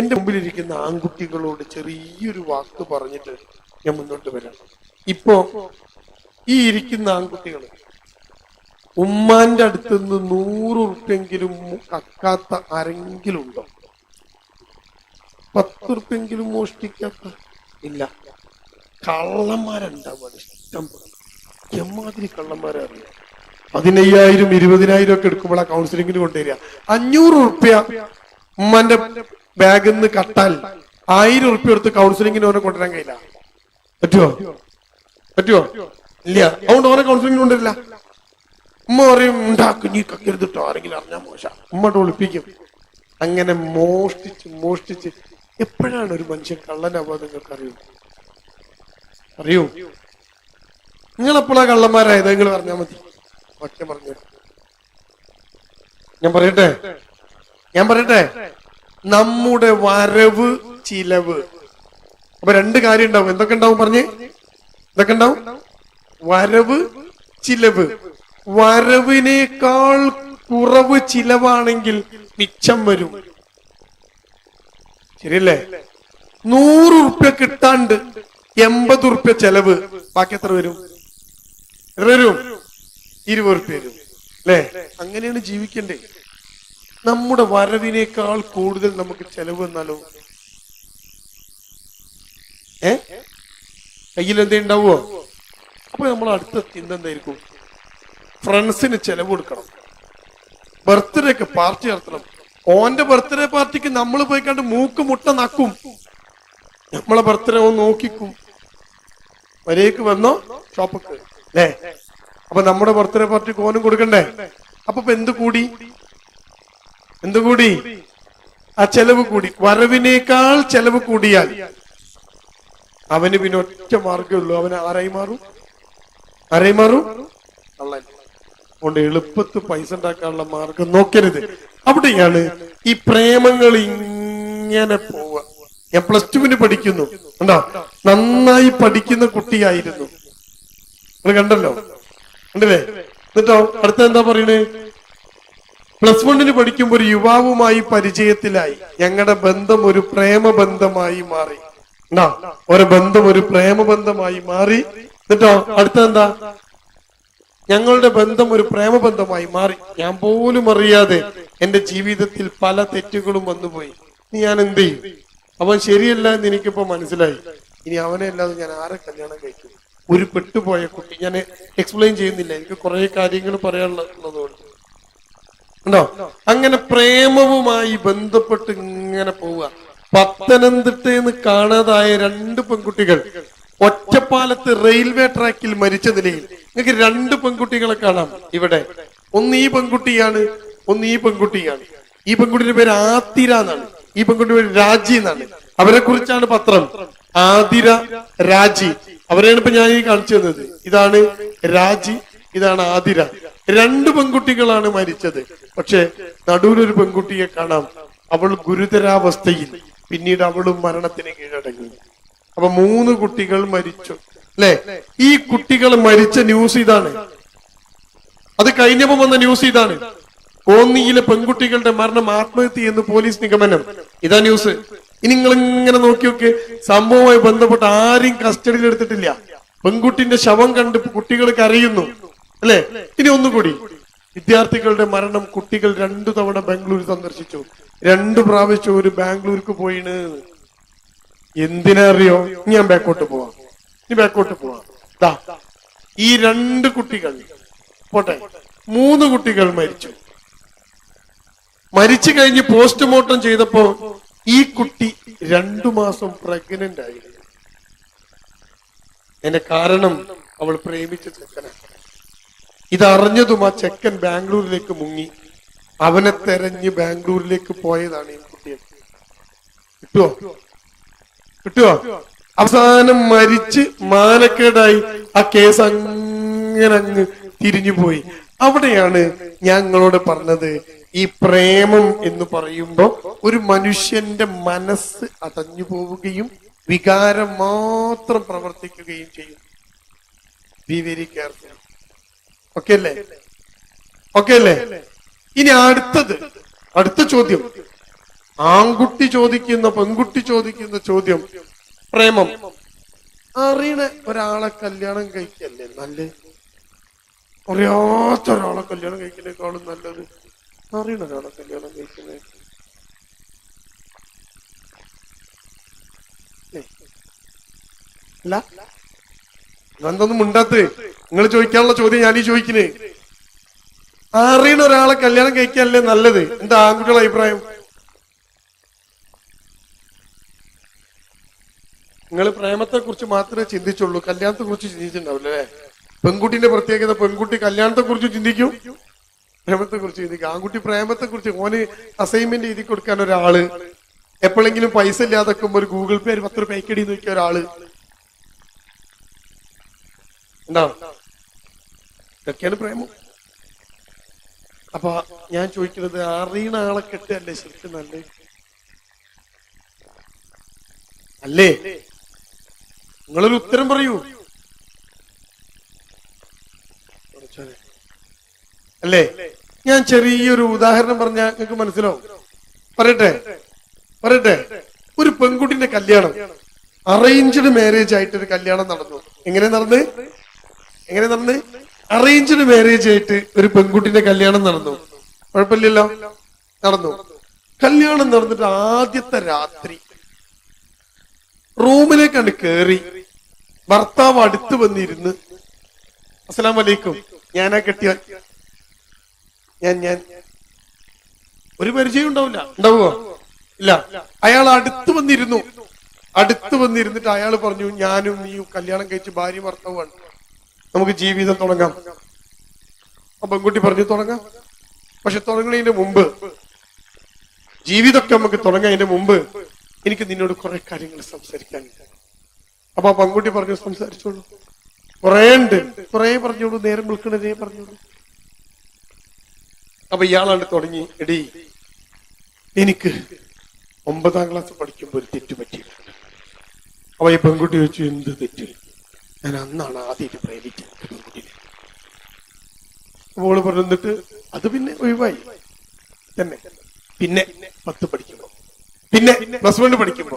എന്റെ മുമ്പിലിരിക്കുന്ന ആൺകുട്ടികളോട് ചെറിയൊരു വാക്ക് പറഞ്ഞിട്ട് ഞാൻ മുന്നോട്ട് വരാം. ഇപ്പോ ഈ ഇരിക്കുന്ന ആൺകുട്ടികൾ ഉമ്മാന്റെ അടുത്ത് നിന്ന് നൂറ് ഉറുപ്പെങ്കിലും കക്കാത്ത ആരെങ്കിലും ഉണ്ടോ? പത്ത് ഉറുപ്പെങ്കിലും മോഷ്ടിക്കാത്ത? ഇല്ല. കള്ളന്മാരുണ്ടാവും ഇഷ്ടം എമ്മാതിരി കള്ളന്മാരെ പതിനയ്യായിരം ഇരുപതിനായിരം ഒക്കെ എടുക്കുമ്പോൾ ആ കൗൺസിലിങ്ങിന് കൊണ്ടുവരിക. അഞ്ഞൂറ് ഉറുപ്യ ഉമ്മാന്റെ ബാഗിൽ നിന്ന് കട്ടാൽ ആയിരം ഉറുപ്യ എടുത്ത് കൗൺസിലിങ്ങിന് ഓനെ കൊണ്ടുവരാൻ കഴിയില്ല. പറ്റുമോ പറ്റുമോ ഇല്ല. അതുകൊണ്ട് ഓനെ കൗൺസിലിങ്ങിന് കൊണ്ടുവരില്ല. ഉമ്മ പറയും ഉണ്ടാക്കി നീ കക്കരുതിട്ടോ ആരെങ്കിലും അറിഞ്ഞാൽ മോശ. ഉമ്മട്ട് ഒളിപ്പിക്കും അങ്ങനെ മോഷ്ടിച്ച് മോഷ്ടിച്ച് എപ്പോഴാണ് ഒരു മനുഷ്യൻ കള്ളനാവുക നിങ്ങൾക്ക് അറിയൂ? അറിയൂ? നിങ്ങൾ എപ്പോഴാ കള്ളന്മാരായത്? നിങ്ങൾ പറഞ്ഞാൽ മതി. പറഞ്ഞു ഞാൻ പറയട്ടെ? ഞാൻ പറയട്ടെ? നമ്മുടെ വരവ് ചിലവ്. അപ്പൊ രണ്ട് കാര്യം ഉണ്ടാവും. എന്തൊക്കെ ഉണ്ടാവും പറഞ്ഞേ? എന്തൊക്കെ ഉണ്ടാവും? വരവ് ചിലവ്. വരവിനേക്കാൾ കുറവ് ചിലവാണെങ്കിൽ മിച്ചം വരും. ശരിയല്ലേ? നൂറ് ഉറുപ്യ കിട്ടാണ്ട് എൺപത് ഉറുപ്യ ചെലവ്. ബാക്കി എത്ര വരും? എത്ര വരും? ഇരുപത് ഉറുപ്യ വരും. അല്ലേ? അങ്ങനെയാണ് ജീവിക്കണ്ടേ നമ്മുടെ വരവിനേക്കാൾ കൂടുതൽ നമുക്ക് ചെലവ് വന്നാലോ ഏ? കയ്യിൽ എന്തേ ഉണ്ടാവോ അപ്പൊ നമ്മൾ അടുത്ത ചിന്ത എന്തായിരിക്കും? ഫ്രണ്ട്സിന് ചെലവ് കൊടുക്കണം. ബർത്ത്ഡേ ഒക്കെ പാർട്ടി നടത്തണം. ഓന്റെ ബർത്ത്ഡേ പാർട്ടിക്ക് നമ്മൾ പോയി കണ്ട് മൂക്ക് മുട്ട നക്കും. നമ്മളെ ബർത്ത്ഡേ ഓൻ നോക്കിക്കും. വരേക്ക് വന്നോ? ഷോപ്പൊക്കെ. അല്ലേ? അപ്പൊ നമ്മുടെ ബർത്ത്ഡേ പാർട്ടിക്ക് ഓനും കൊടുക്കണ്ടേ? അപ്പൊ എന്ത് കൂടി? എന്ത് കൂടി ആ ചെലവ് കൂടി. വരവിനേക്കാൾ ചെലവ് കൂടിയാൽ അവന് പിന്നെ ഒറ്റ മാർഗേ ഉള്ളൂ. അവന് ആരായി മാറും? ആരായി മാറും? കള്ളൻ അതുകൊണ്ട് എളുപ്പത്ത് പൈസ ഉണ്ടാക്കാനുള്ള മാർഗം നോക്കരുത്. അവിടെയാണ് ഈ പ്രേമങ്ങൾ ഇങ്ങനെ പോവുക. ഞാൻ പ്ലസ് ടുവിന് പഠിക്കുന്നു. കണ്ടോ? നന്നായി പഠിക്കുന്ന കുട്ടിയായിരുന്നു. നിങ്ങൾ കണ്ടല്ലോ? കണ്ടില്ലേ? എന്നിട്ടോ? അടുത്ത എന്താ പറയണേ? പ്ലസ് വണ്ണിന് പഠിക്കുമ്പോൾ ഒരു യുവാവുമായി പരിചയത്തിലായി. ഞങ്ങളുടെ ബന്ധം ഒരു പ്രേമ ബന്ധമായി മാറി. എന്നാ ഒരു ബന്ധം ഒരു പ്രേമ ബന്ധമായി മാറി. എന്നിട്ടോ അടുത്തെന്താ? ഞങ്ങളുടെ ബന്ധം ഒരു പ്രേമ ബന്ധമായി മാറി. ഞാൻ പോലും അറിയാതെ എന്റെ ജീവിതത്തിൽ പല തെറ്റുകളും വന്നുപോയി. ഞാൻ എന്ത് ചെയ്യും? അവൻ ശരിയല്ല എന്ന് എനിക്കിപ്പോ മനസ്സിലായി. ഇനി അവനെ അല്ലാതെ ഞാൻ ആരെ കല്യാണം കഴിക്കും? ഒരു പെട്ടുപോയ കുട്ടി. ഞാൻ എക്സ്പ്ലെയിൻ ചെയ്യുന്നില്ല. എനിക്ക് കുറെ കാര്യങ്ങൾ പറയാനുള്ളതുകൊണ്ട്. ഉണ്ടോ? അങ്ങനെ പ്രേമവുമായി ബന്ധപ്പെട്ട് ഇങ്ങനെ പോവുക. പത്തനംതിട്ടയിൽ കാണാതായ രണ്ട് പെൺകുട്ടികൾ ഒറ്റപ്പാലത്ത് റെയിൽവേ ട്രാക്കിൽ മരിച്ച നിലയിൽ. നിങ്ങൾക്ക് രണ്ട് പെൺകുട്ടികളെ കാണാം ഇവിടെ. ഒന്ന് ഈ പെൺകുട്ടിയാണ് ഒന്ന് ഈ പെൺകുട്ടിയാണ്. ഈ പെൺകുട്ടിയുടെ പേര് ആതിര എന്നാണ്. ഈ പെൺകുട്ടിയുടെ പേര് രാജി എന്നാണ്. അവരെ കുറിച്ചാണ് പത്രം. ആതിര രാജി. അവരെയാണ് ഇപ്പൊ ഞാൻ ഈ കാണിച്ചു തന്നത്. ഇതാണ് രാജി ഇതാണ് ആതിര. രണ്ട് പെൺകുട്ടികളാണ് മരിച്ചത്. പക്ഷെ നടുവിലൊരു പെൺകുട്ടിയെ കാണാം. അവൾ ഗുരുതരാവസ്ഥയിൽ. പിന്നീട് അവളും മരണത്തിന് കീഴടങ്ങി. അപ്പൊ മൂന്ന് കുട്ടികൾ മരിച്ചു. അല്ലെ? ഈ കുട്ടികൾ മരിച്ച ന്യൂസ് ഇതാണ്. അത് കഴിഞ്ഞപ്പോ വന്ന ന്യൂസ് ഇതാണ്. കോന്നിയിലെ പെൺകുട്ടികളുടെ മരണം ആത്മഹത്യ എന്ന് പോലീസ് നിഗമനം. ഇതാ ന്യൂസ്. ഇനി നിങ്ങൾ ഇങ്ങനെ നോക്കി നോക്ക്. സംഭവവുമായി ബന്ധപ്പെട്ട് ആരും കസ്റ്റഡിയിൽ എടുത്തിട്ടില്ല പെൺകുട്ടിന്റെ ശവം കണ്ട് കുട്ടികൾ കരയുന്നു. അല്ലെ? ഇനി ഒന്നുകൂടി. വിദ്യാർത്ഥികളുടെ മരണം കുട്ടികൾ രണ്ടു തവണ ബാംഗ്ലൂർ സന്ദർശിച്ചു. രണ്ടു പ്രാവശ്യം ഒരു ബാംഗ്ലൂർക്ക് പോയിണ്. എന്തിനറിയോ? ഞാൻ ബാക്കോട്ട് പോവാം. ഇനി ബാക്കോട്ട് പോവാം. ദാ ഈ രണ്ട് കുട്ടികൾ പോട്ടെ മൂന്ന് കുട്ടികൾ മരിച്ചു. മരിച്ചു കഴിഞ്ഞ് പോസ്റ്റ്മോർട്ടം ചെയ്തപ്പോ ഈ കുട്ടി രണ്ടു മാസം പ്രഗ്നന്റ് ആയിരുന്നു എന്റെ കാരണം അവൾ പ്രേമിച്ച ചെക്കനാണ്. ഇതറിഞ്ഞതും ആ ചെക്കൻ ബാംഗ്ലൂരിലേക്ക് മുങ്ങി. അവനെ തെരഞ്ഞ് ബാംഗ്ലൂരിലേക്ക് പോയതാണ് ഈ കുട്ടിയെ. കിട്ടുവോ? കിട്ടുവോ? അവസാനം മരിച്ച് മാനക്കേടായി ആ കേസ് അങ്ങനെ അങ്ങ് തിരിഞ്ഞു പോയി. അവിടെയാണ് ഞങ്ങളോട് പറഞ്ഞത് ഈ പ്രേമം എന്ന് പറയുമ്പോൾ ഒരു മനുഷ്യന്റെ മനസ്സ് അടഞ്ഞു പോവുകയും വികാരം മാത്രം പ്രവർത്തിക്കുകയും ചെയ്യും. ബി വെരി കെയർഫുൾ ഓക്കെ അല്ലേ ഓക്കെ അല്ലേ ഇനി അടുത്തത് അടുത്ത ചോദ്യം. ആൺകുട്ടി ചോദിക്കുന്ന പെൺകുട്ടി ചോദിക്കുന്ന ചോദ്യം. പ്രേമം. അറിയണ ഒരാളെ കല്യാണം കഴിക്കല്ലേ നല്ല അറിയാത്ത ഒരാളെ കല്യാണം കഴിക്കുന്നേക്കാളും നല്ലത്. അറിയണ ഒരാളെ കല്യാണം കഴിക്കുന്നേ അല്ല? എന്തൊന്നും മിണ്ടാത്ത്? നിങ്ങൾ ചോദിക്കാനുള്ള ചോദ്യം ഞാൻ ഈ ചോദിക്കുന്നേ അറിയണ ഒരാളെ കല്യാണം കഴിക്കാനല്ലേ നല്ലത്? എന്താ ആൺകുട്ടികളുടെ അഭിപ്രായം? നിങ്ങൾ പ്രേമത്തെ കുറിച്ച് മാത്രമേ ചിന്തിച്ചുള്ളൂ. കല്യാണത്തെ കുറിച്ച് ചിന്തിച്ചിട്ടുണ്ടാവില്ല പെൺകുട്ടിന്റെ പ്രത്യേകത പെൺകുട്ടി കല്യാണത്തെ കുറിച്ച് ചിന്തിക്കും. പ്രേമത്തെ കുറിച്ച് ചിന്തിക്കും. ആൺകുട്ടി പ്രേമത്തെ കുറിച്ച് ഓന് അസൈൻമെന്റ് എഴുതി കൊടുക്കാൻ ഒരാൾ. എപ്പോഴെങ്കിലും പൈസ ഇല്ലാതെ ഒരു ഗൂഗിൾ പേ പത്ത് രൂപ നോക്കിയ ഒരാൾ. എന്താ? ഇതൊക്കെയാണ് പ്രേമം. അപ്പൊ ഞാൻ ചോദിക്കുന്നത് അറിയണ ആളെ കെട്ടല്ലേ ശരിക്കും നല്ലേ അല്ലേ? നിങ്ങളൊരു ഉത്തരം പറയൂ. അല്ലേ? ഞാൻ ചെറിയൊരു ഉദാഹരണം പറഞ്ഞ നിങ്ങൾക്ക് മനസ്സിലാവും. പറയട്ടെ? പറയട്ടെ? ഒരു പെൺകുട്ടിന്റെ കല്യാണം. അറേഞ്ച്ഡ് മാരേജ് ആയിട്ടൊരു കല്യാണം നടന്നു. എങ്ങനെ നടന്ന്? എങ്ങനെ നടന്ന്? അറേഞ്ച്ഡ് മാരേജ് ആയിട്ട് ഒരു പെൺകുട്ടിന്റെ കല്യാണം നടന്നു. കുഴപ്പമില്ലല്ലോ? നടന്നു. കല്യാണം നടന്നിട്ട് ആദ്യത്തെ രാത്രി റൂമിലേക്കാണ് കേറി. ഭർത്താവ് അടുത്ത് വന്നിരുന്ന് അസ്സലാം വലൈക്കും ഞാനാ കെട്ടിയ ഞാൻ ഞാൻ. ഒരു പരിചയം ഉണ്ടാവില്ല. ഉണ്ടാവുമോ ഇല്ല. അയാൾ അടുത്ത് വന്നിരുന്നു. അടുത്ത് വന്നിരുന്നിട്ട് അയാൾ പറഞ്ഞു ഞാനും നീയും കല്യാണം കഴിച്ച് ഭാര്യ ഭർത്താവാണ് നമുക്ക് ജീവിതം തുടങ്ങാം. ആ പെൺകുട്ടി പറഞ്ഞു തുടങ്ങാം. പക്ഷെ തുടങ്ങുന്നതിന്റെ മുമ്പ് ജീവിതമൊക്കെ നമുക്ക് തുടങ്ങുന്നതിന്റെ മുമ്പ് എനിക്ക് നിന്നോട് കുറെ കാര്യങ്ങൾ സംസാരിക്കാനുണ്ട് അപ്പൊ ആ പെൺകുട്ടി പറഞ്ഞു സംസാരിച്ചോളൂ. കുറെ ഉണ്ട്. കുറെ പറഞ്ഞോളൂ. നേരം വിൽക്കണതേ പറഞ്ഞോളൂ. അപ്പൊ ഇയാളാണ് തുടങ്ങി. എടി എനിക്ക് ഒമ്പതാം ക്ലാസ് പഠിക്കുമ്പോൾ ഒരു തെറ്റ് പറ്റിയിട്ടുണ്ട്. അപ്പൊ ഈ പെൺകുട്ടി ചോദിച്ചു എന്ത് തെറ്റ്? ഞാൻ അന്നാണ് ആദ്യമായിട്ട് പ്രേമിക്കുന്നത് മോൾ പറഞ്ഞിട്ട് അത് പിന്നെ ഒഴിവായി. തന്നെ. പിന്നെ പത്ത് പഠിക്കുമ്പോ. പിന്നെ പ്ലസ് വണ്ണിൽ പഠിക്കുമ്പോ.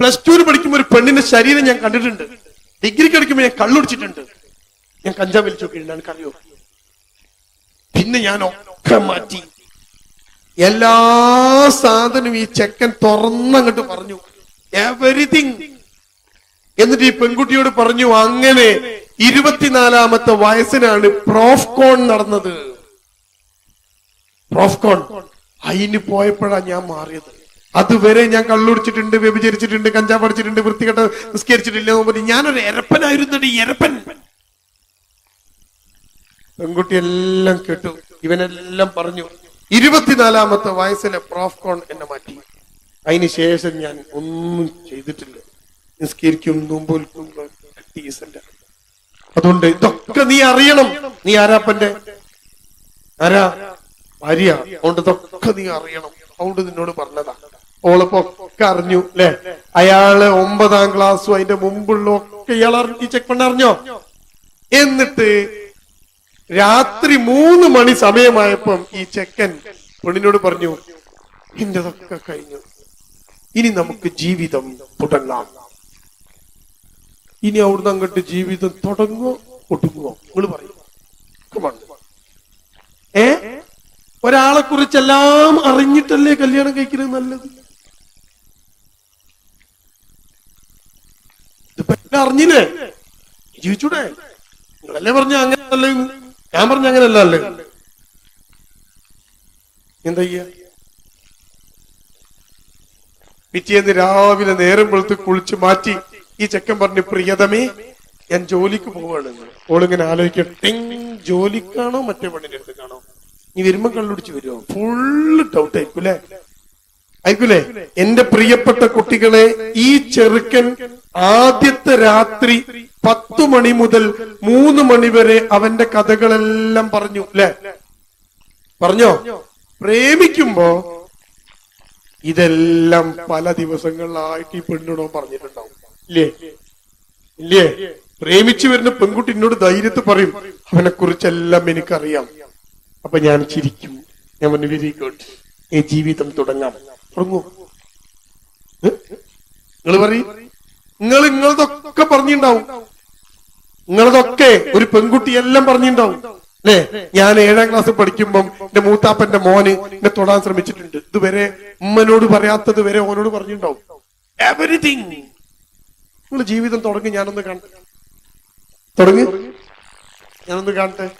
പ്ലസ് ടുവിന് പഠിക്കുമ്പോ ഒരു പെണ്ണിന്റെ ശരീരം ഞാൻ കണ്ടിട്ടുണ്ട്. ഡിഗ്രി കിടക്കുമ്പോ ഞാൻ കള്ളുടിച്ചിട്ടുണ്ട് ഞാൻ കഞ്ചാവ് വലിച്ചു നോക്കിയിട്ടുണ്ട് എനിക്കറിയോ പിന്നെ ഞാൻ ഒക്കെ മാറ്റി. എല്ലാ സാധനവും ഈ ചെക്കൻ തുറന്നങ്ങോട്ട് പറഞ്ഞു. എവരിതിങ് എന്നിട്ട് ഈ പെൺകുട്ടിയോട് പറഞ്ഞു അങ്ങനെ ഇരുപത്തിനാലാമത്തെ വയസ്സിനാണ് പ്രോഫ്കോൺ നടന്നത്. പ്രോഫ്കോൺ അതിന് പോയപ്പോഴാ ഞാൻ മാറിയത്. അതുവരെ ഞാൻ കള്ളുടിച്ചിട്ടുണ്ട് വ്യഭിചരിച്ചിട്ടുണ്ട് കഞ്ചാവ് അടിച്ചിട്ടുണ്ട് വൃത്തികെട്ട നിസ്കരിച്ചിട്ടില്ല പറഞ്ഞ്. ഞാനൊരു എരപ്പനായിരുന്നു എരപ്പൻ. പെൺകുട്ടി എല്ലാം കേട്ടു. ഇവനെല്ലാം പറഞ്ഞു ഇരുപത്തിനാലാമത്തെ വയസ്സിലെ പ്രോഫ്കോൺ എന്നെ മാറ്റി. അതിനുശേഷം ഞാൻ ഒന്നും ചെയ്തിട്ടില്ല. നിസ്കരിക്കും അതുകൊണ്ട് ഇതൊക്കെ നീ അറിയണം. നീ ആരാപ്പന്റെ ആരാ? ഭാര്യ. അതുകൊണ്ട് ഇതൊക്കെ നീ അറിയണം. അതുകൊണ്ട് നിന്നോട് പറഞ്ഞതാ. ഓളിപ്പോ ഒക്കെ അറിഞ്ഞു അല്ലെ? അയാൾ ഒമ്പതാം ക്ലാസ്സും അതിന്റെ മുമ്പുള്ള ഒക്കെ ഇയാൾ അറിഞ്ഞു. ചെക്ക് പണ്ട് അറിഞ്ഞോ? എന്നിട്ട് രാത്രി മൂന്ന് മണി സമയമായപ്പം ഈ ചെക്കൻ പെണ്ണിനോട് പറഞ്ഞു എന്റെതൊക്കെ കഴിഞ്ഞു. ഇനി നമുക്ക് ജീവിതം തുടങ്ങാം. ഇനി അവിടുന്ന് അങ്ങോട്ട് ജീവിതം തുടങ്ങുമോ ഒടുങ്ങുമോ നിങ്ങൾ പറയും. ഏ? ഒരാളെ കുറിച്ചെല്ലാം അറിഞ്ഞിട്ടല്ലേ കല്യാണം കഴിക്കുന്നത് നല്ലത്? അറിഞ്ഞില്ലേ? ജീവിച്ചൂടെ? നിങ്ങളല്ലേ പറഞ്ഞ അങ്ങനല്ലേ ഞാൻ പറഞ്ഞ അങ്ങനെയല്ല അല്ലേ എന്താ പിറ്റേന്ന് രാവിലെ നേരം വെളുത്ത് കുളിച്ച് മാറ്റി ഈ ചെക്കൻ പറഞ്ഞു പ്രിയതമേ ഞാൻ ജോലിക്ക് പോവാണ്. ഓളിങ്ങനെ ആലോചിക്കും ടിങ് ജോലിക്കാണോ മറ്റേ പെണ്ണിന്റെ അടുത്തേക്കാണോ നീ വരുമ്പോ കള്ളുടിച്ച് വരുമോ ഫുള്ള് ഡൗട്ട് ആയിരിക്കും അല്ലെ? ആയിക്കൂലേ എന്റെ പ്രിയപ്പെട്ട കുട്ടികളെ ഈ ചെറുക്കൻ ആദ്യത്തെ രാത്രി പത്തു മണി മുതൽ മൂന്ന് മണി വരെ അവന്റെ കഥകളെല്ലാം പറഞ്ഞു അല്ലെ? പറഞ്ഞോ? പ്രേമിക്കുമ്പോ ഇതെല്ലാം പല ദിവസങ്ങളിലായിട്ട് ഈ പെണ്ണിനോ പറഞ്ഞിട്ടുണ്ടാവും. ഇല്ലേ? ഇല്ലേ? പ്രേമിച്ചു വരുന്ന പെൺകുട്ടി എന്നോട് ധൈര്യത്ത് പറയും അവനെ കുറിച്ചെല്ലാം എനിക്കറിയാം. അപ്പൊ ഞാൻ ചിരിക്കും. ഞാൻ പറഞ്ഞു വെരി ഗുഡ് ഈ ജീവിതം തുടങ്ങാം. തുടങ്ങൂ. നിങ്ങൾ പറയും. നിങ്ങൾ നിങ്ങളതൊക്കെ പറഞ്ഞിണ്ടാവും. നിങ്ങളതൊക്കെ ഒരു പെൺകുട്ടി എല്ലാം പറഞ്ഞിണ്ടാവും. അല്ലേ? ഞാൻ ഏഴാം ക്ലാസ് പഠിക്കുമ്പം എന്റെ മൂത്താപ്പന്റെ മോന് എന്നെ തൊടാൻ ശ്രമിച്ചിട്ടുണ്ട്. ഇതുവരെ ഉമ്മനോട് പറയാത്തത് വരെ ഓനോട് പറഞ്ഞിട്ടുണ്ടാവും എവറിഥിങ് നിങ്ങൾ ജീവിതം തുടങ്ങി ഞാനൊന്ന് കാണട്ടെ തുടങ്ങി? ഞാനൊന്ന് കാണട്ടെ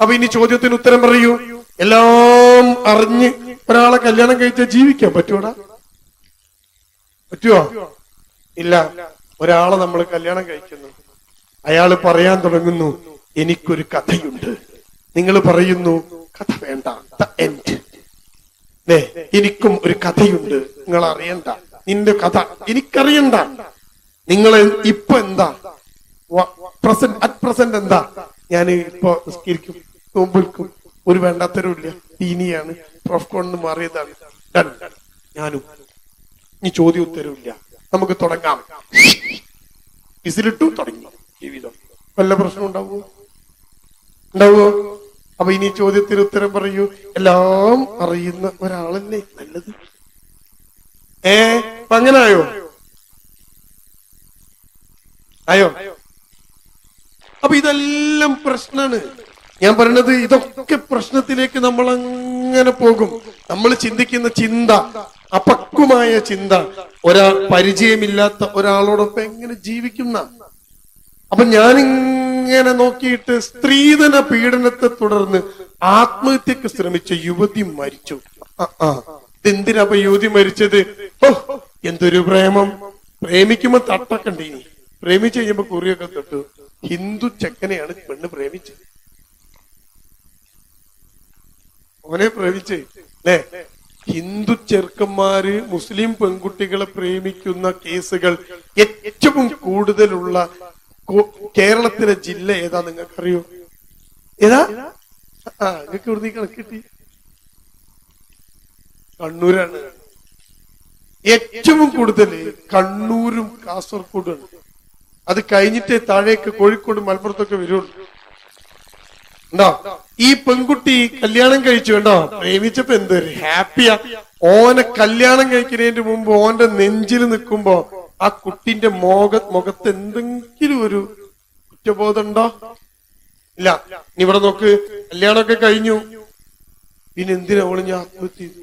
അപ്പൊ ഇനി ചോദ്യത്തിന് ഉത്തരം പറയൂ. എല്ലാം അറിഞ്ഞ് ഒരാളെ കല്യാണം കഴിച്ചാൽ ജീവിക്കാൻ പറ്റൂടാ പറ്റുമോ ഇല്ല. ഒരാളെ നമ്മൾ കല്യാണം കഴിക്കുന്നു. അയാൾ പറയാൻ തുടങ്ങുന്നു എനിക്കൊരു കഥയുണ്ട്. നിങ്ങൾ പറയുന്നു കഥ വേണ്ട. എനിക്കും ഒരു കഥയുണ്ട്. നിങ്ങൾ അറിയണ്ട നിന്റെ കഥ എനിക്കറിയണ്ട. നിങ്ങൾ ഇപ്പൊ എന്താ? പ്രസന്റ് അറ്റ് പ്രസന്റ് എന്താ? ഞാൻ ഇപ്പൊ നിസ്കരിക്കും നോമ്പിൽക്കും. ഒരു വേണ്ടാത്തരമില്ല ദീനിയാണ്. പ്രൊഫ്കോണിന് മാറിയതാണ്. ഞാനും. ഇനി ചോദ്യം ഉത്തരവില്ല നമുക്ക് തുടങ്ങാം. വിസിലിട്ടു തുടങ്ങി ജീവിതം. വല്ല പ്രശ്നം ഉണ്ടാവുമോ? ഉണ്ടാവുമോ? അപ്പൊ ഇനി ചോദ്യത്തിന് ഉത്തരം പറയൂ. എല്ലാം അറിയുന്ന ഒരാളല്ലേ നല്ലത്? ഏ? അങ്ങനെ ആയോ അപ്പൊ ഇതെല്ലാം പ്രശ്നമാണ് ഞാൻ പറയണത് ഇതൊക്കെ പ്രശ്നത്തിലേക്ക് നമ്മൾ അങ്ങനെ പോകും. നമ്മൾ ചിന്തിക്കുന്ന ചിന്ത അപക്വമായ ചിന്ത. ഒരാൾ പരിചയമില്ലാത്ത ഒരാളോടൊപ്പം എങ്ങനെ ജീവിക്കുന്ന? അപ്പൊ ഞാനിങ്ങനെ നോക്കിയിട്ട് സ്ത്രീധന പീഡനത്തെ തുടർന്ന് ആത്മഹത്യക്ക് ശ്രമിച്ച യുവതി മരിച്ചു. അപ്പൊ യുവതി മരിച്ചത്? എന്തൊരു പ്രേമം. പ്രേമിക്കുമ്പോ തട്ടക്കണ്ടീനി പ്രേമിച്ചു കഴിയുമ്പോ കുറിയൊക്കെ തൊട്ടു. ഹിന്ദു ചെക്കനെയാണ് പെണ്ണ് പ്രേമിച്ചത്. അവനെ പ്രേമിച്ച് അല്ലേ? ഹിന്ദു ചെറുക്കന്മാര് മുസ്ലിം പെൺകുട്ടികളെ പ്രേമിക്കുന്ന കേസുകൾ ഏറ്റവും കൂടുതലുള്ള കേരളത്തിലെ ജില്ല ഏതാ നിങ്ങൾക്കറിയോ? ഏതാ? ആ നിങ്ങൾക്ക് ഇവിടുന്ന് കണക്കിട്ടി കണക്ക് കണ്ണൂരാണ്. ഏറ്റവും കൂടുതൽ കണ്ണൂരും കാസർഗോഡും അത് കഴിഞ്ഞിട്ടേ താഴേക്ക് കോഴിക്കോട് മലപ്പുറത്തൊക്കെ വരുള്ളൂ. ഉണ്ടോ ഈ പെൺകുട്ടി കല്യാണം കഴിച്ചു കണ്ടോ? പ്രേമിച്ചപ്പോ എന്ത് ഹാപ്പിയാ. ഓനെ കല്യാണം കഴിക്കുന്നതിന് മുമ്പ് ഓന്റെ നെഞ്ചിൽ നിൽക്കുമ്പോ ആ കുട്ടിന്റെ മോക മുഖത്ത് എന്തെങ്കിലും ഒരു കുറ്റബോധം ഉണ്ടോ? ഇല്ല. ഇവിടെ നോക്ക്. കല്യാണമൊക്കെ കഴിഞ്ഞു. പിന്നെ എന്തിനാ ഓൾ ഞാൻ ആത്മഹത്യ ചെയ്തു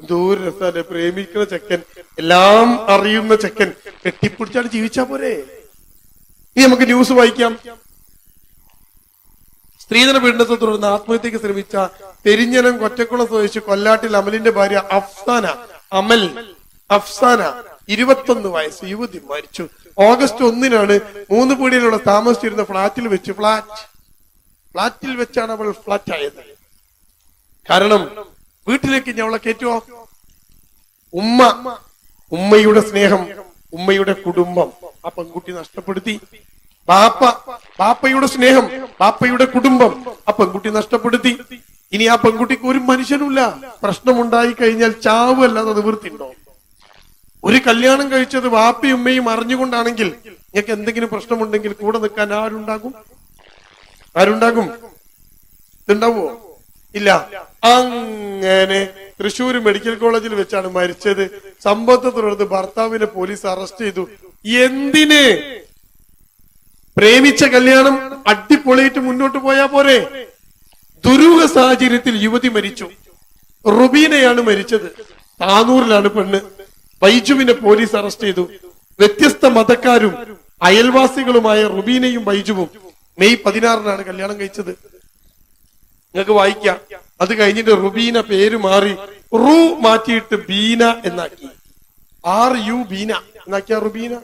എന്തോ ഒരു പ്രേമിക്കുന്ന ചെക്കൻ എല്ലാം അറിയുന്ന ചെക്കൻ. കെട്ടിപ്പിടിച്ചാണ് ജീവിച്ചാ പോരെ? ഇനി നമുക്ക് ന്യൂസ് വായിക്കാം. സ്ത്രീധന പീഡനത്തെ തുടർന്ന് ആത്മഹത്യക്ക് ശ്രമിച്ച പെരിഞ്ഞനം കൊറ്റക്കുളം സ്വദേശി കൊല്ലാട്ടിൽ അമലിന്റെ ഭാര്യ അഫ്സാന അമൽ അഫ്സാന ഇരുപത്തൊന്ന് വയസ്സ് യുവതി മരിച്ചു. ഓഗസ്റ്റ് ഒന്നിനാണ് മൂന്ന് പീടിയിലുള്ള താമസിച്ചിരുന്ന ഫ്ളാറ്റിൽ വെച്ച് ഫ്ളാറ്റ് ഫ്ളാറ്റിൽ വെച്ചാണ് അവൾ ഫ്ളാറ്റ് ആയത് കാരണം വീട്ടിലേക്ക് അവളെ കയറ്റുമോ ഉമ്മ ഉമ്മയുടെ സ്നേഹം ഉമ്മയുടെ കുടുംബം ആ പെൺകുട്ടി നഷ്ടപ്പെടുത്തി. ബാപ്പ ബാപ്പയുടെ സ്നേഹം ബാപ്പയുടെ കുടുംബം ആ പെൺകുട്ടി നഷ്ടപ്പെടുത്തി. ഇനി ആ പെൺകുട്ടിക്ക് ഒരു മനുഷ്യനുമില്ല. പ്രശ്നമുണ്ടായി കഴിഞ്ഞാൽ ചാവ് അല്ലാതെ നിവൃത്തിയുണ്ടോ ഒരു കല്യാണം കഴിച്ചത് വാപ്പയും ഉമ്മയും അറിഞ്ഞുകൊണ്ടാണെങ്കിൽ നിങ്ങൾക്ക് എന്തെങ്കിലും പ്രശ്നമുണ്ടെങ്കിൽ കൂടെ നിൽക്കാൻ ആരുണ്ടാകും? ആരുണ്ടാകും? ഇതുണ്ടാവോ ഇല്ല. അങ്ങനെ തൃശ്ശൂർ മെഡിക്കൽ കോളേജിൽ വെച്ചാണ് മരിച്ചത്. സംഭവത്തെ തുടർന്ന് ഭർത്താവിനെ പോലീസ് അറസ്റ്റ് ചെയ്തു. എന്തിന്? പ്രേമിച്ച കല്യാണം അടിപൊളിയിട്ട് മുന്നോട്ട് പോയാ പോരെ? ദുരൂഹ സാഹചര്യത്തിൽ യുവതി മരിച്ചു. റുബീനയാണ് മരിച്ചത്. താനൂറിലാണ് പെണ്ണ്. ബൈജുവിനെ പോലീസ് അറസ്റ്റ് ചെയ്തു. വ്യത്യസ്ത മതക്കാരും അയൽവാസികളുമായ റുബീനയും ബൈജുവും മെയ് പതിനാറിനാണ് കല്യാണം കഴിച്ചത്. നിങ്ങൾക്ക് വായിക്കാം. അത് കഴിഞ്ഞിട്ട് റുബീന പേര് മാറി റു മാറ്റിയിട്ട് ബീന എന്നാക്കി. ആർ യു ബീന എന്നാക്കിയ റുബീന?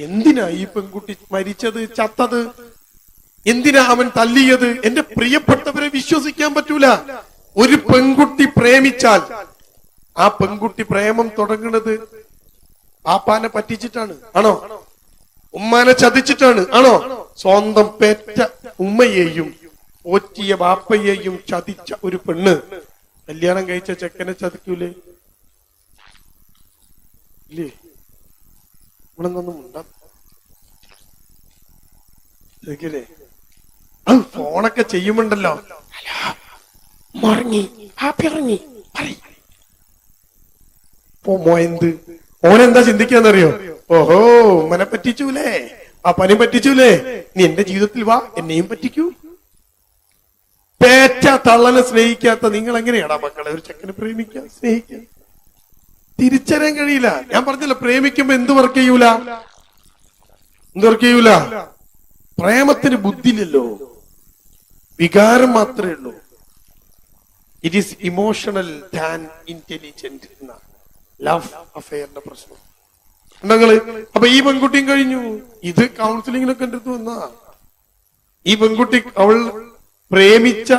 എന്തിനാ ഈ പെൺകുട്ടി മരിച്ചത് ചത്തത്? എന്തിനാ അവൻ തല്ലിയത്? എന്റെ പ്രിയപ്പെട്ടവരെ വിശ്വസിക്കാൻ പറ്റൂല. ഒരു പെൺകുട്ടി പ്രേമിച്ചാൽ ആ പെൺകുട്ടി പ്രേമം തുടങ്ങുന്നത് പാപ്പാനെ പറ്റിച്ചിട്ടാണ്. ആണോ? ഉമ്മാനെ ചതിച്ചിട്ടാണ് ആണോ? സ്വന്തം പെറ്റ ഉമ്മയെയും പോറ്റിയ ബാപ്പയെയും ചതിച്ച ഒരു പെണ്ണ്. കല്യാണം കഴിച്ച ചെക്കനെ ചതിക്കൂലേ? ഇല്ലേ? ഇവിടെ നിന്നൊന്നും അത് ഫോണൊക്കെ ചെയ്യുമുണ്ടല്ലോ. ഓ മോയന്ത് ഓനെന്താ ചിന്തിക്കാന്നറിയോ? ഓഹോ ഉമ്മനെ പറ്റിച്ചൂലേ? ആ പനി പറ്റിച്ചൂലേ? നീ എന്റെ ജീവിതത്തിൽ വാ എന്നെയും പറ്റിക്കൂ. പേറ്റ തള്ളനെ സ്നേഹിക്കാത്ത നിങ്ങൾ എങ്ങനെയാടാ മക്കളെ? ഒരു ചെക്കനെ പ്രേമിക്കാൻ സ്നേഹിക്കാൻ തിരിച്ചറിയാൻ കഴിയില്ല. ഞാൻ പറഞ്ഞില്ല പ്രേമിക്കുമ്പോ എന്ത് വർക്ക് ചെയ്യൂല? എന്ത് വർക്ക് ചെയ്യൂല? പ്രേമത്തിന് ബുദ്ധിയില്ലല്ലോ. വികാരം മാത്രമേ ഉള്ളൂ. It is emotional than intelligent എന്ന ലവ് അഫെയറിന്റെ പ്രശ്നം. നിങ്ങൾ അപ്പൊ ഈ പെൺകുട്ടിയും കഴിഞ്ഞു. ഇത് കൗൺസിലിങ്ങിനൊക്കെ എന്റെ അടുത്ത് വന്നാ. ഈ പെൺകുട്ടി അവൾ പ്രേമിച്ച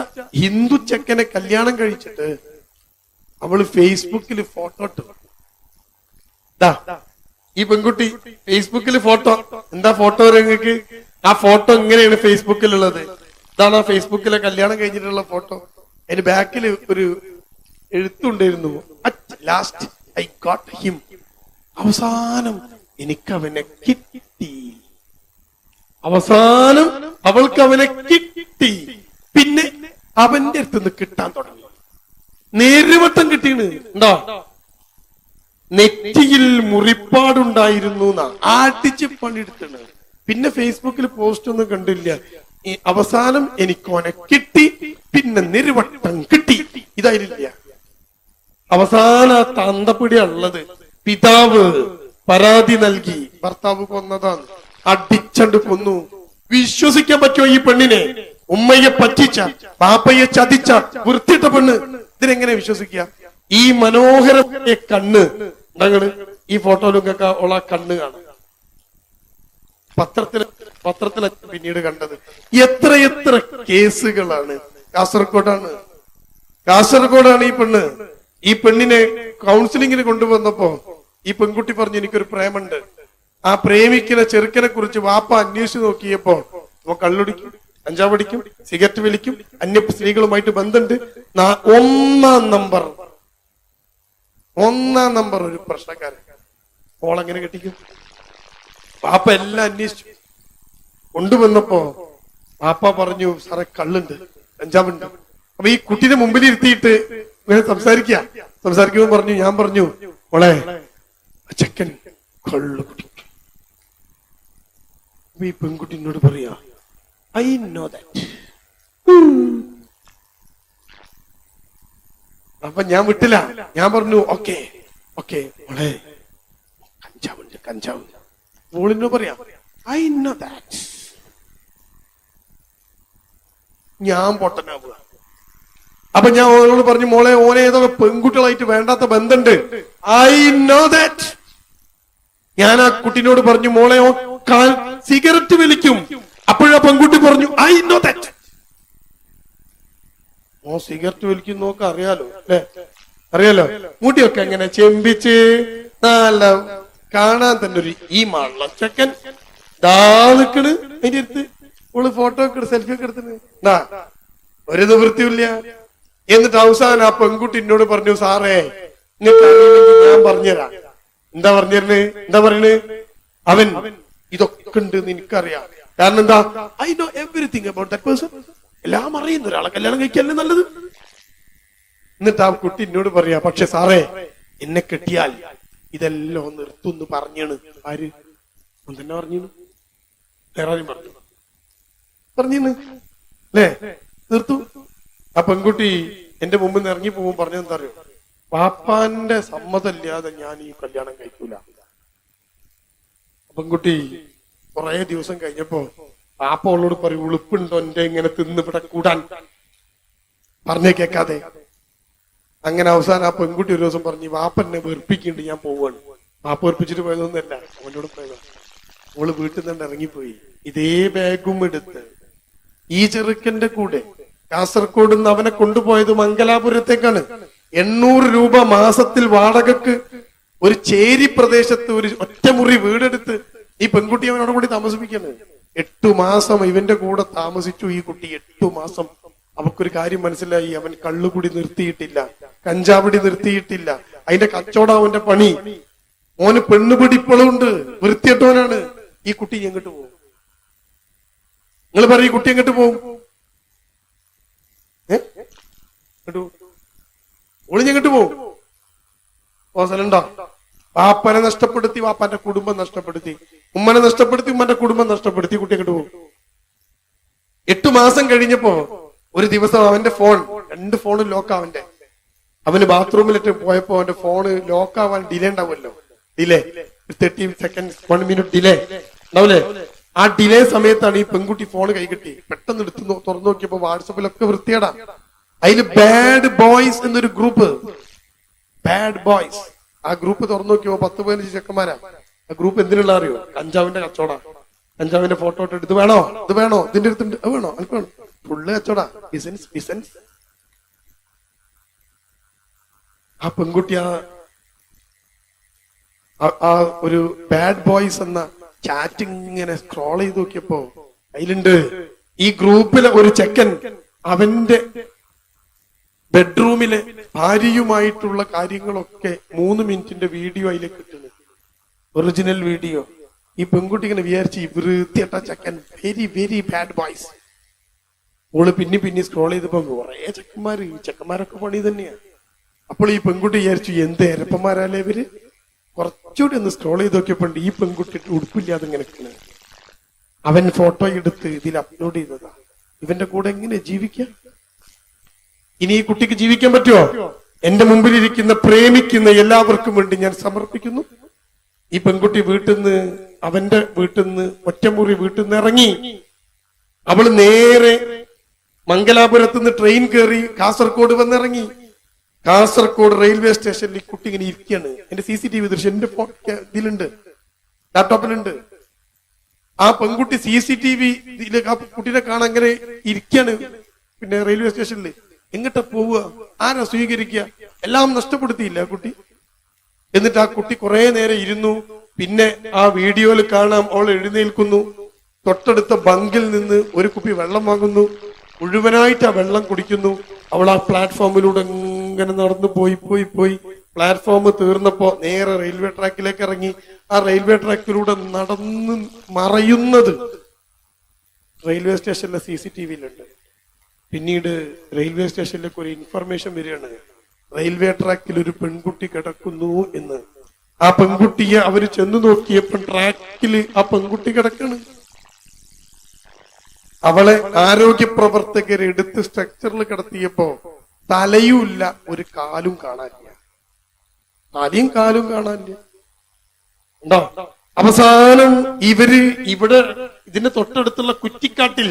ഹിന്ദു ചെക്കനെ കല്യാണം കഴിച്ചിട്ട് അവൾ ഫേസ്ബുക്കിൽ ഫോട്ടോ ഇട്ടു. ഈ പെൺകുട്ടി ഫേസ്ബുക്കിൽ ഫോട്ടോ എന്താ ഫോട്ടോ നിങ്ങൾക്ക്? ആ ഫോട്ടോ ഇങ്ങനെയാണ് ഫേസ്ബുക്കിലുള്ളത് ഇതാണ് ആ ഫേസ്ബുക്കിലെ കല്യാണം കഴിഞ്ഞിട്ടുള്ള ഫോട്ടോ അതിന്റെ ബാക്കിൽ ഒരു എഴുത്തുണ്ടായിരുന്നു. ലാസ്റ്റ് ഐ ഗോട്ട് ഹിം അവസാനം എനിക്ക് അവനെ കിട്ടി. അവസാനം അവൾക്ക് അവനെ കിട്ടി. പിന്നെ അവന്റെ അടുത്ത് നിന്ന് കിട്ടാൻ തുടങ്ങി. നേരുവട്ടം കിട്ടിയാണ് ഉണ്ടോ നെറ്റിയിൽ മുറിപ്പാടുണ്ടായിരുന്നു ആട്ടിച്ച് പണിയെടുത്തണ്. പിന്നെ ഫേസ്ബുക്കിൽ പോസ്റ്റ് ഒന്നും കണ്ടില്ല. അവസാനം എനിക്ക് ഓനെ കിട്ടി. പിന്നെ നിരുവട്ടം കിട്ടി. ഇതായില്ല അവസാന ആ തന്തപ്പിടിയാ ഉള്ളത്. പിതാവ് പരാതി നൽകി. ഭർത്താവ് കൊന്നതാണ് അടിച്ചണ്ട് കൊന്നു. വിശ്വസിക്കാൻ പറ്റുമോ ഈ പെണ്ണിനെ? ഉമ്മയെ പറ്റിച്ച പാപ്പയെ ചതിച്ച വൃത്തിയിട്ട പെണ്ണ്. ഇതിനെങ്ങനെ വിശ്വസിക്കുക ഈ മനോഹരമായ കണ്ണ്. ഞങ്ങൾ ഈ ഫോട്ടോയിലൊക്കെ ഉള്ള കണ്ണ് കാണും. പത്രത്തിൽ പത്രത്തിൽ പിന്നീട് കണ്ടത്. എത്ര എത്ര കേസുകളാണ്. കാസർഗോഡാണ്. കാസർഗോഡാണ് ഈ പെണ്ണ്. ഈ പെണ്ണിനെ കൗൺസിലിങ്ങിന് കൊണ്ടുവന്നപ്പോ ഈ പെൺകുട്ടി പറഞ്ഞു എനിക്കൊരു പ്രേമുണ്ട്. ആ പ്രേമിക്കുന്ന ചെറുക്കനെ കുറിച്ച് വാപ്പ അന്വേഷിച്ചു നോക്കിയപ്പോൾ അവൻ കള്ളുടിക്കും കഞ്ചാവടിക്കും സിഗരറ്റ് വലിക്കും അന്യ സ്ത്രീകളുമായിട്ട് ബന്ധമുണ്ട്. ഒന്നാം നമ്പർ. ഒന്നാം നമ്പർ ഒരു പ്രശ്നക്കാരൻ. ഓളെങ്ങനെ കെട്ടിക്കും? പാപ്പ എല്ലാം അന്വേഷിച്ചു. കൊണ്ടുവന്നപ്പോ പാപ്പ പറഞ്ഞു സാറേ കള്ളുണ്ട് കഞ്ചാവുണ്ട്. അപ്പൊ ഈ കുട്ടീനെ മുമ്പിൽ ഇരുത്തിയിട്ട് ഇങ്ങനെ സംസാരിക്കുക. സംസാരിക്കുമെന്ന് പറഞ്ഞു ഞാൻ പറഞ്ഞു മോളെ ചെക്കൻ കള്ളു കുടിക്കും ഈ പെൺകുട്ടി എന്നോട് പറയാ ഐ നോ ദാറ്റ് അപ്പൊ ഞാൻ വിട്ടില്ല. ഞാൻ പറഞ്ഞു ഓക്കെ ഓക്കെ മോളെ കഞ്ചാവുണ്ട് കഞ്ചാവ്. മോളിനോ പറയാ ഐ നോ ദാറ്റ് ഞാൻ പൊട്ടനാവുക. അപ്പൊ ഞാൻ ഓനോട് പറഞ്ഞു മോളെ ഓനെ ഏതോ പെൺകുട്ടികളായിട്ട് വേണ്ടാത്ത ബന്ധമുണ്ട് ഐ നോ ദാറ്റ് ഞാൻ ആ കുട്ടിനോട് പറഞ്ഞു മോളെ ഓ കാൽ- സിഗരറ്റ് വലിക്കും. അപ്പോഴാ പെൺകുട്ടി പറഞ്ഞു I know that oh cigarette വലിക്കുന്നൊക്കെ അറിയാലോ അല്ലെ? അറിയാലോ? മുടിയൊക്കെ എങ്ങനെ ചെമ്പിച്ച് നല്ല കാണാൻ തന്നെ ഒരു ഈ മാള്ള ചെക്കൻ. ദാ അതിന്റെ അടുത്ത്. ഓൾ ഫോട്ടോ ഒക്കെ സെൽഫി ഒക്കെ എടുത്തിട്ട് ഒരു നിവൃത്തിയില്ല എന്നിട്ട് അവസാനം ആ പെൺകുട്ടി എന്നോട് പറഞ്ഞു സാറേ ഞാൻ പറഞ്ഞുതരാം. എന്താ പറഞ്ഞിരുന്നത് എന്താ പറയണേ? അവൻ ഇതൊക്കെ ഉണ്ട് എനിക്കറിയാം. കാരണം എന്താ? I know everything about that person എല്ലാം അറിയുന്ന ഒരാളെ കല്യാണം കഴിക്കല്ലേ നല്ലത്. എന്നിട്ട് ആ കുട്ടി എന്നോട് പറയാ പക്ഷെ സാറേ എന്നെ കെട്ടിയാൽ ഇതെല്ലാം നിർത്തുന്നു പറഞ്ഞാണ്. ആര്? ഓൻ തന്നെ പറഞ്ഞു വേറെ പറഞ്ഞു. പറഞ്ഞു അല്ലേ? തീർത്തു ആ പെൺകുട്ടി എന്റെ മുമ്പിൽ നിന്ന് ഇറങ്ങി പോകുമ്പോൾ പറഞ്ഞെന്താ അറിയോ? പാപ്പാന്റെ സമ്മതമില്ലാതെ ഞാൻ ഈ കല്യാണം കഴിക്കൂല. പെൺകുട്ടി കുറെ ദിവസം കഴിഞ്ഞപ്പോ പാപ്പ അവളോട് പറയും ഉളുപ്പുണ്ടോ എന്റെ ഇങ്ങനെ തിന്ന് ഇവിടെ കൂടാൻ? പറഞ്ഞേ കേക്കാതെ. അങ്ങനെ അവസാനം ആ പെൺകുട്ടി ഒരു ദിവസം പറഞ്ഞു വാപ്പ എന്നെ വെറുപ്പിക്കുന്നുണ്ട് ഞാൻ പോവാണ്. വാപ്പ വെറുപ്പിച്ചിട്ട് പോയതൊന്നല്ല അവനോട് പോയത്. അവൾ വീട്ടിൽ നിന്ന് ഇറങ്ങിപ്പോയി. ഇതേ ബാഗും എടുത്ത് ഈ ചെറുക്കന്റെ കൂടെ കാസർഗോഡ് നിന്ന് അവനെ കൊണ്ടുപോയത് മംഗലാപുരത്തേക്കാണ്. എണ്ണൂറ് രൂപ മാസത്തിൽ വാടകക്ക് ഒരു ചേരി പ്രദേശത്ത് ഒരു ഒറ്റമുറി വീടെടുത്ത് ഈ പെൺകുട്ടി അവനോട് കൂടി താമസിപ്പിക്കുന്നത് എട്ടു മാസം ഇവന്റെ കൂടെ താമസിച്ചു ഈ കുട്ടി. എട്ടു മാസം അവക്കൊരു കാര്യം മനസ്സിലായി. അവൻ കള്ളുകുടി നിർത്തിയിട്ടില്ല കഞ്ചാവടി നിർത്തിയിട്ടില്ല. അതിന്റെ കച്ചവടം അവന്റെ പണി. മോന് പെണ്ണുപിടി ഇപ്പോഴും ഉണ്ട് വൃത്തിയിട്ടവനാണ് ഈ കുട്ടി എങ്ങോട്ട് പോകും. നിങ്ങൾ പറയും ഈ കുട്ടി എങ്ങോട്ട് പോകും? ഏ? ഇങ്ങോട്ട് പോ. ഒളിഞ്ഞ് എങ്ങോട്ട് പോവും ഓ സ്ഥലമുണ്ടോ വാപ്പനെ നഷ്ടപ്പെടുത്തി വാപ്പാന്റെ കുടുംബം നഷ്ടപ്പെടുത്തി. ഉമ്മനെ നഷ്ടപ്പെടുത്തി ഉമ്മന്റെ കുടുംബം നഷ്ടപ്പെടുത്തി. കുട്ടി അങ്ങോട്ട് പോകും എട്ടു മാസം കഴിഞ്ഞപ്പോ ഒരു ദിവസം അവന്റെ ഫോൺ രണ്ട് ഫോണും ലോക്ക് അവന്റെ അവന് ബാത്റൂമിലിട്ട് പോയപ്പോ അവന്റെ ഫോണ് ലോക്ക് ആവാൻ ഡിലേ ഉണ്ടാവുമല്ലോ. Delay thirty second one minute delay ഉണ്ടാവില്ലേ? ആ ഡിലേ സമയത്താണ് ഈ പെൺകുട്ടി ഫോൺ കൈകിട്ടി പെട്ടെന്ന് എടുത്ത് തുറന്നു നോക്കിയപ്പോ വാട്സപ്പിലൊക്കെ വൃത്തിയേടാ അതിൽ ബാഡ് ബോയ്സ് എന്നൊരു ഗ്രൂപ്പ് ബാഡ് ബോയ്സ് ആ ഗ്രൂപ്പ് തുറന്നു നോക്കിയപ്പോ പത്ത് പതിനഞ്ച് ചെക്കന്മാരാ. ആ ഗ്രൂപ്പ് എന്തിനുള്ള അറിയോ? കഞ്ചാവിന്റെ കച്ചോടാ കഞ്ചാവിന്റെ ഫോട്ടോ ഇട്ട് ഇത് വേണോ? ഇത് വേണോ? ഇതിന്റെ അടുത്തുണ്ട് അത് വേണോ? എനിക്ക് വേണം ഫുള്ള് കച്ചവടാ. ബിസിനസ് ബിസിനസ് ആ പെൺകുട്ടി ആ ഒരു ബാഡ് ബോയ്സ് എന്ന ചാറ്റ് ഇങ്ങനെ സ്ക്രോൾ ചെയ്ത് നോക്കിയപ്പോ അതിലുണ്ട്. ഈ ഗ്രൂപ്പിലെ ഒരു ചെക്കൻ അവന്റെ ബെഡ്റൂമിലെ ഭാര്യയുമായിട്ടുള്ള കാര്യങ്ങളൊക്കെ മൂന്ന് മിനിറ്റിന്റെ വീഡിയോ അതിലേക്ക് കിട്ടുന്നു ഒറിജിനൽ വീഡിയോ ഈ പെൺകുട്ടി ഇങ്ങനെ വിചാരിച്ച് വൃത്തിയട്ട ചെക്കൻ very very bad boys all പിന്നെ പിന്നെ സ്ക്രോൾ ചെയ്തപ്പോ കുറെ ചെക്കന്മാര് ഈ ചെക്കന്മാരൊക്കെ പണി തന്നെയാ. അപ്പോൾ ഈ പെൺകുട്ടി വിചാരിച്ചു എന്ത് എരപ്പന്മാരല്ലേ ഇവർ? കുറച്ചുകൂടി ഒന്ന് സ്ക്രോൾ ചെയ്ത് നോക്കിയപ്പോൾ ഈ പെൺകുട്ടി ഉടുപ്പില്ലാതെ ഇങ്ങനെ. അവൻ ഫോട്ടോ എടുത്ത് ഇതിൽ അപ്ലോഡ് ചെയ്തതാ. ഇവന്റെ കൂടെ എങ്ങനെ ജീവിക്കാം? ഇനി ഈ കുട്ടിക്ക് ജീവിക്കാൻ പറ്റുമോ എന്റെ മുമ്പിലിരിക്കുന്ന പ്രേമിക്കുന്ന എല്ലാവർക്കും വേണ്ടി ഞാൻ സമർപ്പിക്കുന്നു. ഈ പെൺകുട്ടി വീട്ടിൽ നിന്ന് അവന്റെ വീട്ടിൽ നിന്ന് ഒറ്റമുറി വീട്ടിൽ നിന്ന് ഇറങ്ങി. അവൾ നേരെ മംഗലാപുരത്ത് നിന്ന് ട്രെയിൻ കയറി കാസർഗോഡ് വന്നിറങ്ങി. കാസർഗോഡ് റെയിൽവേ സ്റ്റേഷനിൽ ഈ കുട്ടി ഇങ്ങനെ ഇരിക്കുകയാണ്. എന്റെ സി സി ടി വി ദൃശ്യം എന്റെ ഇതിലുണ്ട്. ലാപ്ടോപ്പിലുണ്ട്. ആ പെൺകുട്ടി സി സി ടി വി ആ കുട്ടീനെ കാണാൻ അങ്ങനെ ഇരിക്കാണ് പിന്നെ റെയിൽവേ സ്റ്റേഷനിൽ എങ്ങോട്ടാ പോവുക? ആരാ സ്വീകരിക്കുക? എല്ലാം നഷ്ടപ്പെടുത്തിയില്ല ആ കുട്ടി? എന്നിട്ട് ആ കുട്ടി കുറെ നേരം ഇരുന്നു. പിന്നെ ആ വീഡിയോയിൽ കാണാം അവൾ എഴുന്നേൽക്കുന്നു. തൊട്ടടുത്ത ബങ്കിൽ നിന്ന് ഒരു കുപ്പി വെള്ളം വാങ്ങുന്നു. മുഴുവനായിട്ട് ആ വെള്ളം കുടിക്കുന്നു. അവൾ ആ പ്ലാറ്റ്ഫോമിലൂടെ ഇങ്ങനെ നടന്നു പോയി പോയി പോയി. പ്ലാറ്റ്ഫോം തീർന്നപ്പോ നേരെ റെയിൽവേ ട്രാക്കിലേക്ക് ഇറങ്ങി. ആ റെയിൽവേ ട്രാക്കിലൂടെ നടന്ന് മറയുന്നത് റെയിൽവേ സ്റ്റേഷനിലെ സി സി ടി വിയിലുണ്ട് പിന്നീട് റെയിൽവേ സ്റ്റേഷനിലേക്ക് ഒരു ഇൻഫർമേഷൻ വരികയാണ്. റെയിൽവേ ട്രാക്കിൽ ഒരു പെൺകുട്ടി കിടക്കുന്നു എന്ന്. ആ പെൺകുട്ടിയെ അവർ ചെന്ന് നോക്കിയപ്പോൾ ട്രാക്കിൽ ആ പെൺകുട്ടി കിടക്കാണ്. അവളെ ആരോഗ്യ പ്രവർത്തകർ എടുത്ത് സ്ട്രക്ചറിൽ കിടത്തിയപ്പോ തലയുമില്ല ഒരു കാലും കാണാനില്ല. തലയും കാലും കാണാനില്ല. ഉണ്ടോ? അവസാനം ഇവർ ഇവിടെ ഇതിന്റെ തൊട്ടടുത്തുള്ള കുറ്റിക്കാട്ടിൽ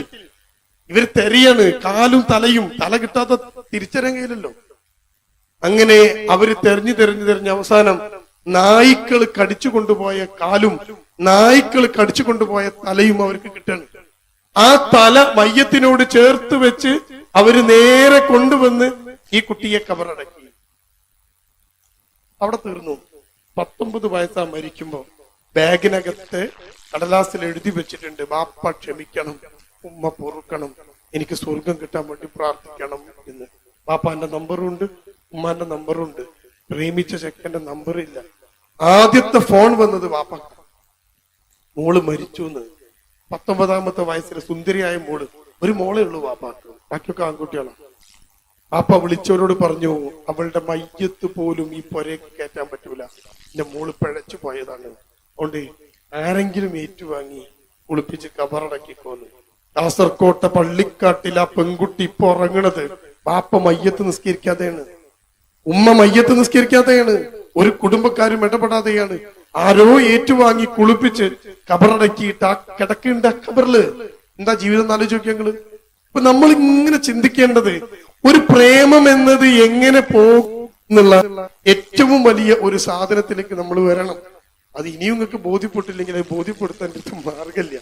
ഇവർ തെരയാണ് കാലും തലയും തല കിട്ടാത്ത തിരിച്ചറിയാൻ അങ്ങനെ അവർ തെരഞ്ഞു തെരഞ്ഞു തെരഞ്ഞ് അവസാനം നായ്ക്കൾ കടിച്ചു കൊണ്ടുപോയ കാലും നായ്ക്കൾ കടിച്ചു കൊണ്ടുപോയ തലയും അവർക്ക് കിട്ടണം. ആ തല മയ്യത്തിനോട് ചേർത്ത് വെച്ച് അവർ നേരെ കൊണ്ടുവന്ന് ഈ കുട്ടിയെ കബറടക്കി അവിടെ തീർന്നു. പത്തൊമ്പത് വയസ്സാ മരിക്കുമ്പോ ബാഗിനകത്ത് കടലാസിൽ എഴുതി വെച്ചിട്ടുണ്ട് ബാപ്പ ക്ഷമിക്കണം ഉമ്മ പൊറുക്കണം എനിക്ക് സ്വർഗം കിട്ടാൻ വേണ്ടി പ്രാർത്ഥിക്കണം എന്ന്. ബാപ്പാന്റെ നമ്പറും ഉണ്ട് ഉമ്മാന്റെ നമ്പറും ഉണ്ട് പ്രേമിച്ച ചെക്കന്റെ നമ്പറും ഇല്ല ആദ്യത്തെ ഫോൺ വന്നത് ബാപ്പ. മോൾ മരിച്ചു എന്ന് പത്തൊമ്പതാമത്തെ വയസ്സിലെ സുന്ദരിയായ മോൾ. ഒരു മോളേ ഉള്ളൂ ബാപ്പാക്ക്. ബാക്കിയൊക്കെ ആൺകുട്ടികളാണ് ബാപ്പ വിളിച്ചവരോട് പറഞ്ഞു അവളുടെ മയ്യത്ത് പോലും ഈ പൊരയ്ക്ക് കയറ്റാൻ പറ്റൂല. എന്റെ മോൾ പിഴച്ചു പോയതാണ്. അതുകൊണ്ട് ആരെങ്കിലും ഏറ്റുവാങ്ങി കുളിപ്പിച്ച് കബറടക്കിക്കോന്ന്. കാസർകോട്ടെ പള്ളിക്കാട്ടിൽ ആ പെൺകുട്ടി ഇപ്പൊ ഉറങ്ങണത് ബാപ്പ മയ്യത്ത് നിസ്കരിക്കാതെയാണ്. ഉമ്മ മയ്യത്ത് നിസ്കരിക്കാതെയാണ്. ഒരു കുടുംബക്കാരും ഇടപെടാതെയാണ്. ആരോ ഏറ്റുവാങ്ങി കുളിപ്പിച്ച് കബറടക്കിയിട്ട് ആ കിടക്കേണ്ട കബറിൽ. എന്താ ജീവിതം ഞങ്ങൾ? ഇപ്പൊ നമ്മൾ ഇങ്ങനെ ചിന്തിക്കേണ്ടത് ഒരു പ്രേമം എന്നത് എങ്ങനെ പോകും എന്നുള്ള ഏറ്റവും വലിയ ഒരു സാധനത്തിലേക്ക് നമ്മൾ വരണം. അത് ഇനിയും നിങ്ങൾക്ക് ബോധ്യപ്പെട്ടില്ലെങ്കിൽ അത് ബോധ്യപ്പെടുത്താൻ മാർഗമില്ല.